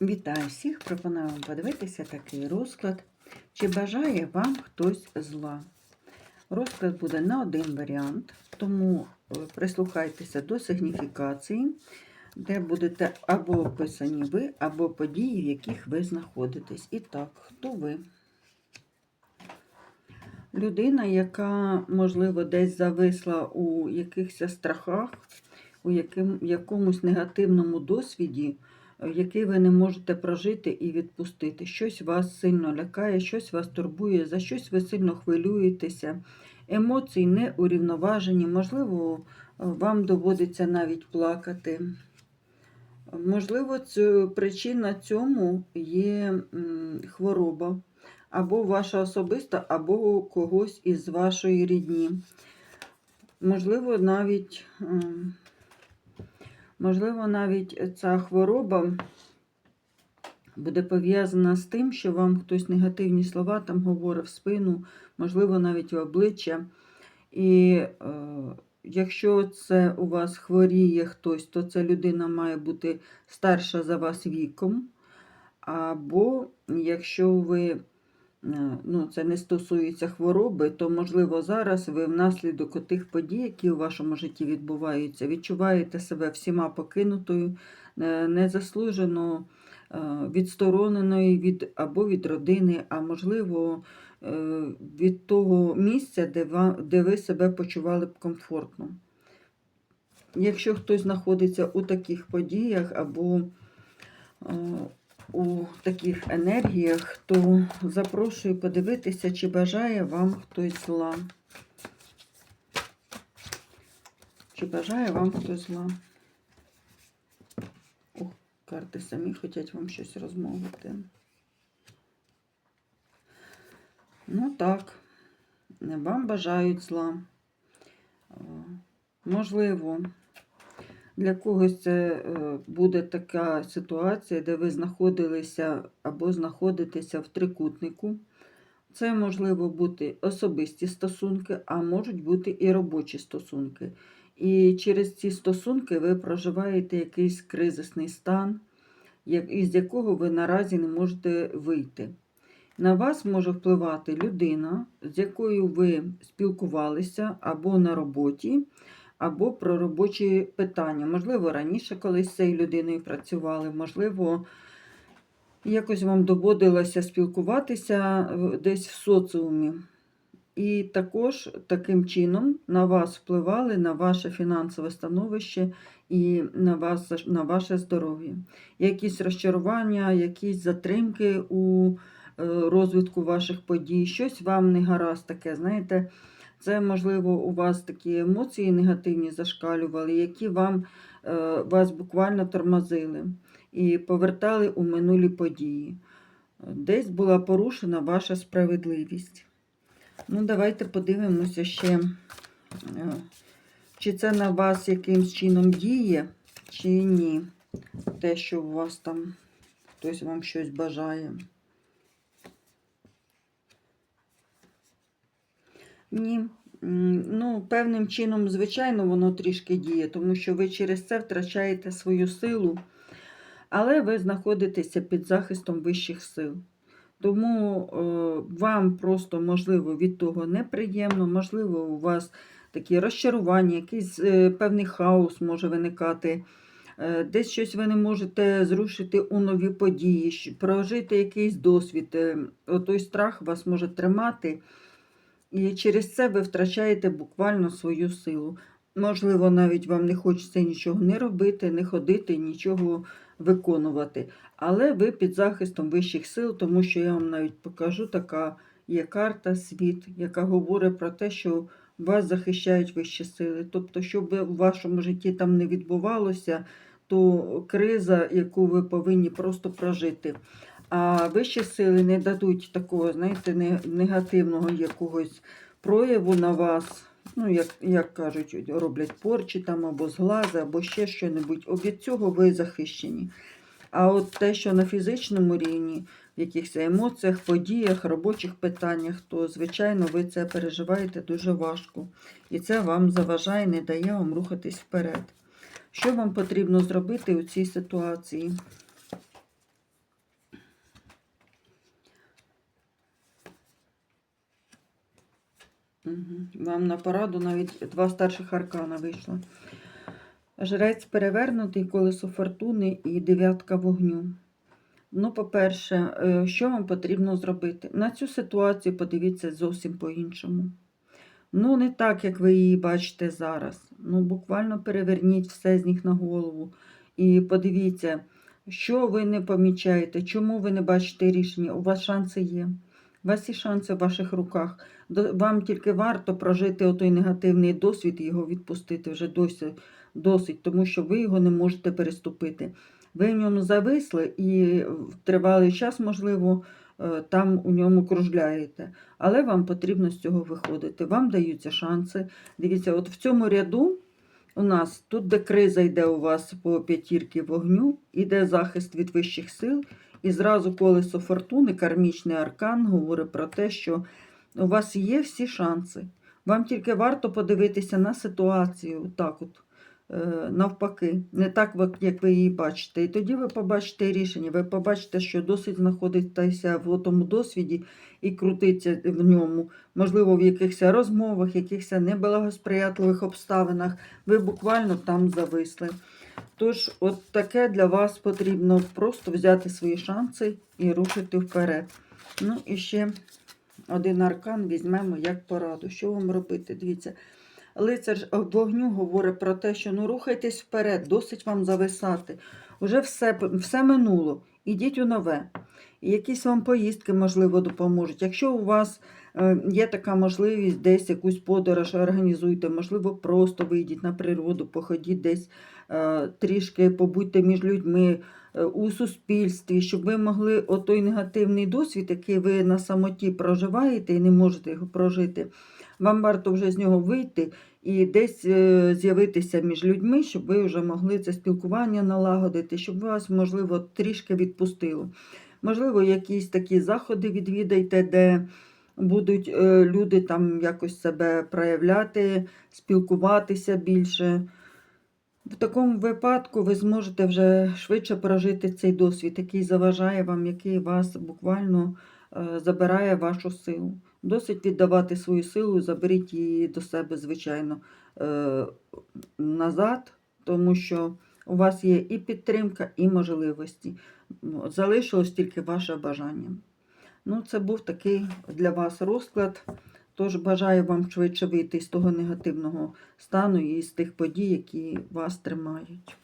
Вітаю всіх! Пропоную вам подивитися такий розклад. Чи бажає вам хтось зла? Розклад буде на один варіант, тому е, прислухайтеся до сигніфікації, де будете або описані ви, або події, в яких ви знаходитесь. І так, хто ви? Людина, яка, можливо, десь зависла у якихось страхах, у якомусь негативному досвіді, який ви не можете прожити і відпустити. Щось вас сильно лякає, щось вас турбує, за щось ви сильно хвилюєтеся. Емоції не урівноважені, можливо, вам доводиться навіть плакати. Можливо, причина цьому є хвороба, або ваша особиста, або когось із вашої рідні. Можливо, навіть, можливо, навіть ця хвороба буде пов'язана з тим, що вам хтось негативні слова там говорив в спину, можливо, навіть в обличчя. І е, якщо це у вас хворіє хтось, то ця людина має бути старша за вас віком. Або якщо ви, ну, це не стосується хвороби, то, можливо, зараз ви внаслідок тих подій, які у вашому житті відбуваються, відчуваєте себе всіма покинутою, е, незаслужено е, відстороненою від або від родини, а можливо, е, від того місця, де, ви себе почували б комфортно. Якщо хтось знаходиться у таких подіях або е, у таких енергіях, то запрошую подивитися, чи бажає вам хтось зла. Чи бажає вам хтось зла? О, карти самі хочуть вам щось розмовити. Ну так, вам бажають зла. Е, Можливо, для когось це е, буде така ситуація, де ви знаходилися або знаходитеся в трикутнику. Це можливо бути особисті стосунки, а можуть бути і робочі стосунки. І через ці стосунки ви проживаєте якийсь кризисний стан, із якого ви наразі не можете вийти. На вас може впливати людина, з якою ви спілкувалися або на роботі, або про робочі питання. Можливо, раніше колись з цією людиною працювали, можливо, якось вам доводилося спілкуватися десь в соціумі. І також таким чином на вас впливали на ваше фінансове становище і на, вас, на ваше здоров'я. Якісь розчарування, якісь затримки у е, розвитку ваших подій, щось вам не гаразд таке, знаєте, це, можливо, у вас такі емоції негативні зашкалювали, які вам, е, вас буквально тормозили і повертали у минулі події. Десь була порушена ваша справедливість. Ну, давайте подивимося ще, е, чи це на вас якимсь чином діє, чи ні. Те, що у вас там хтось вам щось бажає. Ні. Ну, певним чином, звичайно, воно трішки діє, тому що ви через це втрачаєте свою силу, але ви знаходитеся під захистом вищих сил. Тому е, вам просто, можливо, від того неприємно, можливо, у вас такі розчарування, якийсь е, певний хаос може виникати. Е, Десь щось ви не можете зрушити у нові події, прожити якийсь досвід. Е, Отой страх вас може тримати. І через це ви втрачаєте буквально свою силу. Можливо, навіть вам не хочеться нічого не робити, не ходити, нічого виконувати. Але ви під захистом вищих сил, тому що я вам навіть покажу, така є карта світ, яка говорить про те, що вас захищають вищі сили. Тобто, що би у вашому житті там не відбувалося, то криза, яку ви повинні просто прожити. А вищі сили не дадуть такого, знаєте, негативного якогось прояву на вас. Ну, як, як кажуть, роблять порчі там або зглази, або ще що-небудь. Від цього ви захищені. А от те, що на фізичному рівні, в якихось емоціях, подіях, робочих питаннях, то, звичайно, ви це переживаєте дуже важко. І це вам заважає, не дає вам рухатись вперед. Що вам потрібно зробити у цій ситуації? Вам на пораду навіть два старших аркана вийшло. Жрець перевернутий, колесо фортуни і дев'ятка вогню. Ну, по-перше, е, що вам потрібно зробити? На цю ситуацію подивіться зовсім по-іншому. Ну, не так, як ви її бачите зараз. Ну, буквально переверніть все з них на голову. І подивіться, що ви не помічаєте, чому ви не бачите рішення. У вас шанси є. Вас є шанси в ваших руках. Вам тільки варто прожити отой негативний досвід і його відпустити вже досі, досить, тому що ви його не можете переступити. Ви в ньому зависли і в тривалий час, можливо, е, там у ньому кружляєте. Але вам потрібно з цього виходити. Вам даються шанси. Дивіться, от в цьому ряду у нас тут, де криза йде у вас по п'ятірки вогню, іде захист від вищих сил, і зразу колесо фортуни, кармічний аркан, говорить про те, що у вас є всі шанси. Вам тільки варто подивитися на ситуацію, так от, е, навпаки, не так, як ви її бачите. І тоді ви побачите рішення, ви побачите, що досить знаходитеся в тому досвіді і крутиться в ньому, можливо, в якихось розмовах, якихось неблагосприятливих обставинах, ви буквально там зависли. Тож, от таке для вас потрібно просто взяти свої шанси і рушити вперед. Ну і ще один аркан візьмемо як пораду. Що вам робити? Дивіться, лицар вогню говорить про те, що ну рухайтесь вперед, досить вам зависати. Уже все, все минуло. Ідіть у нове. Якісь вам поїздки, можливо, допоможуть. Якщо у вас е, є така можливість десь якусь подорож організуйте, можливо, просто вийдіть на природу, походіть десь трішки, побудьте між людьми е, у суспільстві, щоб ви могли отой негативний досвід, який ви на самоті проживаєте і не можете його прожити. Вам варто вже з нього вийти і десь е, з'явитися між людьми, щоб ви вже могли це спілкування налагодити, щоб вас, можливо, трішки відпустило. Можливо, якісь такі заходи відвідайте, де будуть е, люди там якось себе проявляти, спілкуватися більше. В такому випадку ви зможете вже швидше прожити цей досвід, який заважає вам, який вас буквально е, забирає вашу силу. Досить віддавати свою силу, заберіть її до себе, звичайно, е, назад, тому що у вас є і підтримка, і можливості. Ну, Залишилось тільки ваше бажання. Ну, це був такий для вас розклад. Тож бажаю вам швидше вийти з того негативного стану і з тих подій, які вас тримають.